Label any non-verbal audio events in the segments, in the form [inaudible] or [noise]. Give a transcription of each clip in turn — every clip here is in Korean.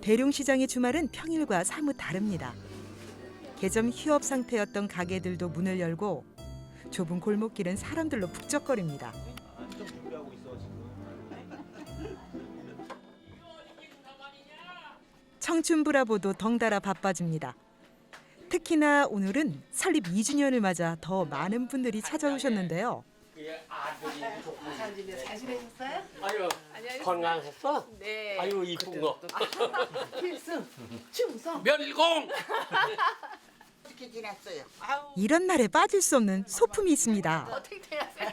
대룡시장의 주말은 평일과 사뭇 다릅니다. 개점 휴업 상태였던 가게들도 문을 열고 좁은 골목길은 사람들로 북적거립니다. 청춘 브라보도 덩달아 바빠집니다. 특히나 오늘은 설립 2주년을 맞아 더 많은 분들이 찾아오셨는데요. 잘 지내셨어요? 아유 건강했어? 네. 아유 이쁜 거 필승, 충성. 멸공 어떻게 지냈어요? 아우, 이런 날에 빠질 수 없는 소품이 있습니다. 어떻게 지냈어요?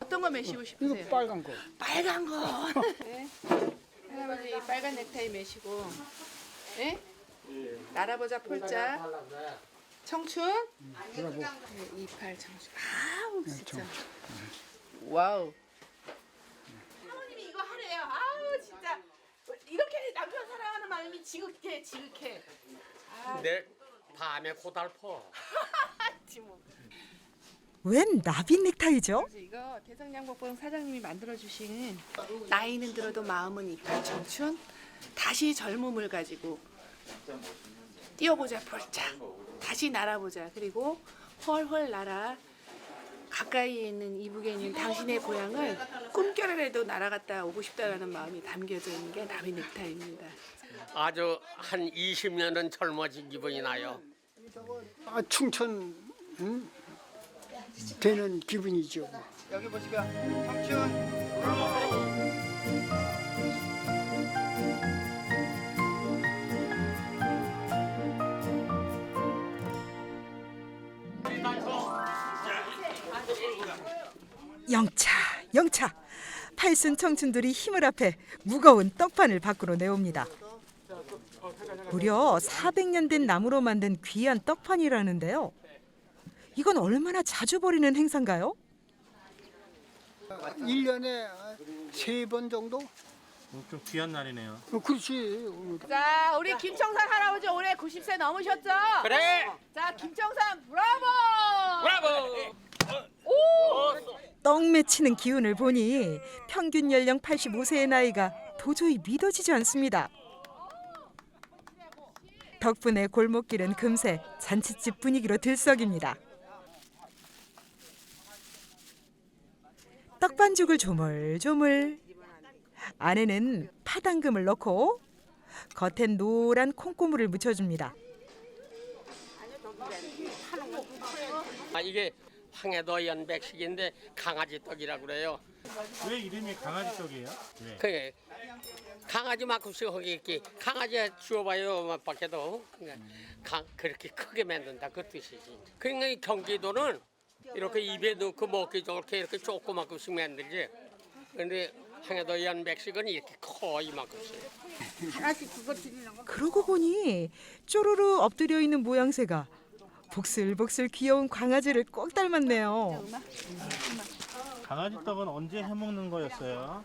어떤 거 매시고 싶으세요? 이거 빨간 거. 빨간 거. [laughs] 네. 할아버지 빨간 넥타이 매시고. 네? 날아보자 폴짝. 청춘. 그러고 네, 이팔 청춘. 아우 진짜. 와우. 사모님이 이거 하래요. 아우 진짜. 이렇게 마음이 지극해 지극해. 내 밤에 고달퍼 [laughs] 지금. 웬 나비 넥타이죠? 이거 대성양복봉 사장님이 만들어 주신 나이는 들어도 마음은 이팔 청춘 다시 젊음을 가지고 뛰어보자 폴짝 다시 날아보자 그리고 헐헐 날아 가까이에 있는 이북에 있는 당신의 고향을 꿈결이라도 날아갔다 오고 싶다라는 마음이 담겨져 있는 게 나비 넥타이입니다. 아주 한 20년은 젊어진 기분이 나요 아 충천 응? 되는 기분이죠. 여기 보시고 청춘 영차, 영차. 팔순 청춘들이 힘을 합해 무거운 떡판을 밖으로 내옵니다. 무려 400년 된 나무로 만든 귀한 떡판이라는데요. 이건 얼마나 자주 벌이는 행사인가요? 1년에 세 번 정도? 좀 귀한 날이네요. 어, 그렇지. 자 우리 김청산 할아버지 올해 90세 넘으셨죠? 그래 자 김청산 브라보! 브라보 떡 맺히는 기운을 보니 평균 연령 85세의 나이가 도저히 믿어지지 않습니다. 덕분에 골목길은 금세 잔치집 분위기로 들썩입니다. 떡반죽을 조물조물 안에는 파당금을 넣고 겉엔 노란 콩고물을 묻혀줍니다. 아 이게 황해도 연백식인데 강아지 떡이라 그래요. 왜 이름이 강아지 떡이에요? 왜? 그 강아지 만큼씩 하기 있기 강아지 주워봐요 막 밖에도. 그러니까 강, 그렇게 크게 만든다 그 뜻이지. 그러니까 이 경기도는 이렇게 입에 넣고 먹기 좋게 이렇게 조그만큼씩 만들지. 근데 황해도 연백식은 이렇게 커 이만큼씩. 그러고 보니 쪼르르 엎드려 있는 모양새가 복슬복슬 귀여운 강아지를 꼭 닮았네요. 강아지 떡은 언제 해먹는 거였어요?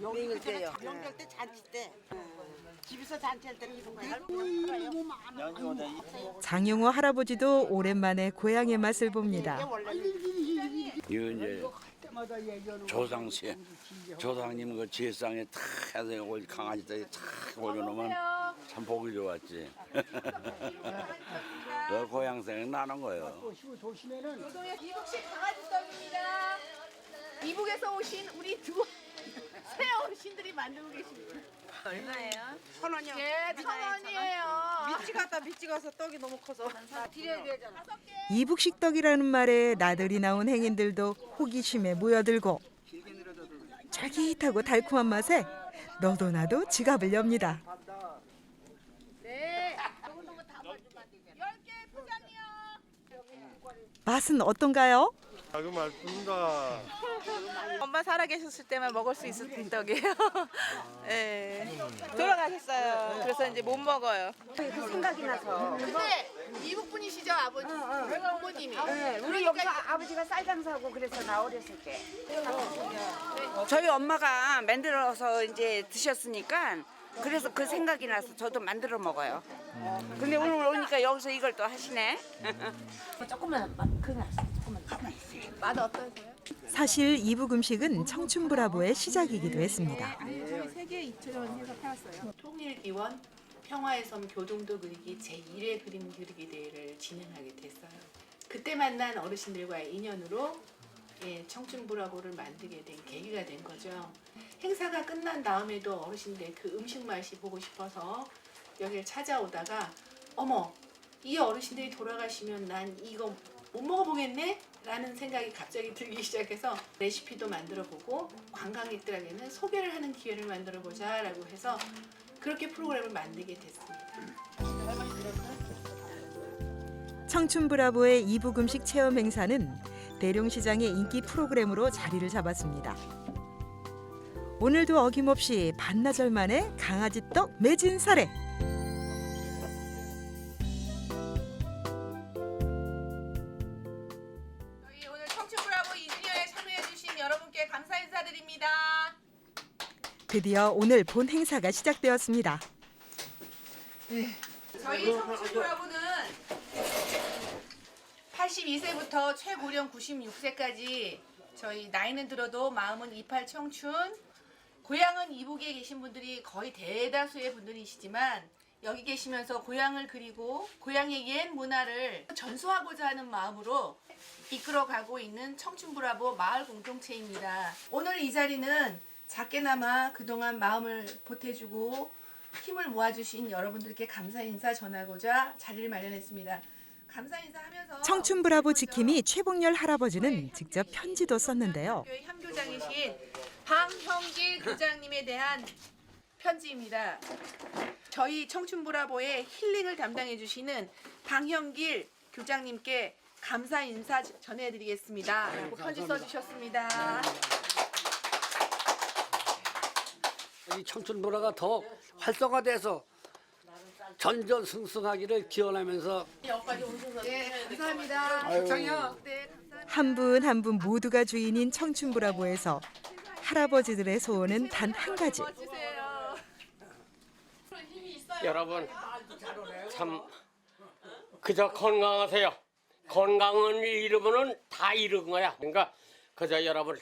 명절 때요. 명절 때 잔치 때. 집에서 잔치할 때는 이런 거 장용호 할아버지도 오랜만에 고향의 맛을 봅니다. 이제 조상시 조상님 그 지혜상에 탁 해서 이걸 강아지 떼탁 올려놓으면 참 보기 좋았지. [laughs] 그 고향 생각 나는 거예요. 조심해는 이북식 강아지 떡입니다. 이북에서 오신 우리 두 [laughs] 새 어르신들이 만들고 계십니다. 얼마예요? 천 원이요. 예, 천 원이에요. 미치 갔다 미치 가서 떡이 너무 커서. 드려야 되잖아. 이북식 떡이라는 말에 나들이 나온 행인들도 호기심에 모여들고 쫄깃하고 달콤한 맛에 너도 나도 지갑을 엽니다. 네. 맛은 어떤가요? 작은 말씀입니다. 엄마 살아계셨을 때만 먹을 수 있었던 떡이에요. 예. 돌아가셨어요. 그래서 이제 못 먹어요. 근데 이북 분이시죠 아버지? 부모님이. 우리 여기서 아버지가 쌀 장사하고 그래서 나 어렸을 때. 저희 엄마가 만들어서 이제 드셨으니까 그래서 그 생각이 나서 저도 만들어 먹어요. 근데 오늘 오니까 여기서 이걸 또 하시네. 맛 어떠세요? 사실 이북 음식은 청춘 브라보의 시작이기도 했습니다. 저희 세계 2천 원 해서 팔았어요. 통일 이원 평화의 섬 교동도 그리기 제1회 그림 그리기 대회를 진행하게 됐어요. 그때 만난 어르신들과의 인연으로 예, 청춘 브라보를 만들게 된 계기가 된 거죠. 행사가 끝난 다음에도 어르신들 그 음식 맛이 보고 싶어서 여기를 찾아오다가 어머 이 어르신들이 돌아가시면 난 이거 못 먹어보겠네? 라는 생각이 갑자기 들기 [laughs] 시작해서 레시피도 만들어 보고 관광객들에게는 소개를 하는 기회를 만들어 보자 라고 해서 그렇게 프로그램을 만들게 됐습니다. 청춘 브라보의 이북 음식 체험 행사는 대룡시장의 인기 프로그램으로 자리를 잡았습니다. 오늘도 어김없이 반나절 만에 강아지 떡 매진 사례. 저희 오늘 청춘 브라보 이주년에 참여해주신 여러분께 감사 인사드립니다. 드디어 오늘 본 행사가 시작되었습니다. 저희 청춘 브라보는 82세부터 최고령 96세까지 저희 나이는 들어도 마음은 28 청춘 고향은 이북에 계신 분들이 거의 대다수의 분들이시지만 여기 계시면서 고향을 그리고 고향의 옛 문화를 전수하고자 하는 마음으로 이끌어가고 있는 청춘 브라보 마을 공동체입니다. 오늘 이 자리는 작게나마 그동안 마음을 보태주고 힘을 모아주신 여러분들께 감사 인사 전하고자 자리를 마련했습니다. 감사 인사하면서 청춘 브라보 지킴이 최봉열 할아버지는 직접 편지도 썼는데요. 교회 향교장이신 방형길 교장님에 대한 편지입니다. 저희 청춘 브라보의 힐링을 담당해 주시는 방형길 교장님께 감사 인사 전해드리겠습니다. 라고 편지 써주셨습니다. 이 청춘 문화가 더 활성화돼서 전전승승하기를 기원하면서 네, 감사합니다. 네, 감사합니다. 한분 한 분 모두가 주인인 청춘 브라보에서 할아버지들의 소원은 단 한 가지. [laughs] 여러분 참 그저 건강하세요. 건강은 이루면은 다 이룬 거야. 그러니까 그저 여러분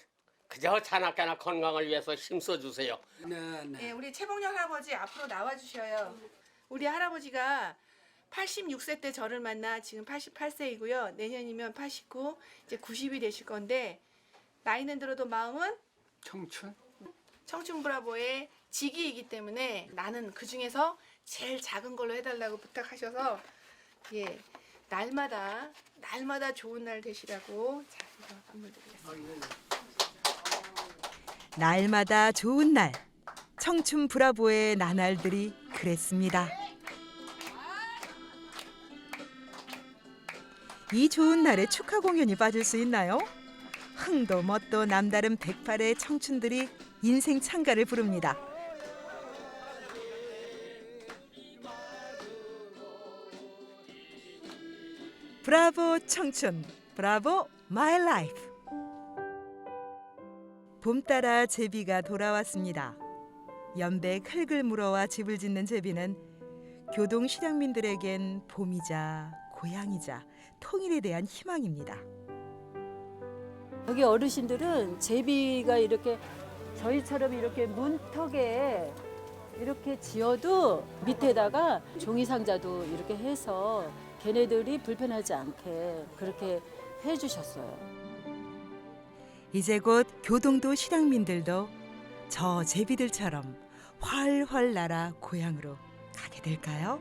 그저 자나깨나 건강을 위해서 힘써 주세요. 네, 네. 네, 우리 최봉렬 할아버지 앞으로 나와 주셔요. 우리 할아버지가 86세 때 저를 만나 지금 88세이고요. 내년이면 89, 이제 90이 되실 건데 나이는 들어도 마음은 청춘 청춘 브라보의 직위이기 때문에 나는 그 중에서 제일 작은 걸로 해달라고 부탁하셔서 예 날마다 날마다 좋은 날 되시라고 자 이거 선물 드리겠습니다. 날마다 좋은 날. 청춘 브라보의 나날들이 그랬습니다. 이 좋은 날에 축하 공연이 빠질 수 있나요? 흥도 멋도 남다른 108의 청춘들이 인생 찬가를 부릅니다. 브라보 청춘, 브라보 마이 라이프. 봄 따라 제비가 돌아왔습니다. 연백 흙을 물어와 집을 짓는 제비는 교동 실향민들에겐 봄이자 고향이자 통일에 대한 희망입니다. 여기 어르신들은 제비가 이렇게 저희처럼 이렇게 문턱에 이렇게 지어도 밑에다가 종이 상자도 이렇게 해서 걔네들이 불편하지 않게 그렇게 해주셨어요. 이제 곧 교동도 실향민들도 저 제비들처럼 활활 날아 고향으로 가게 될까요?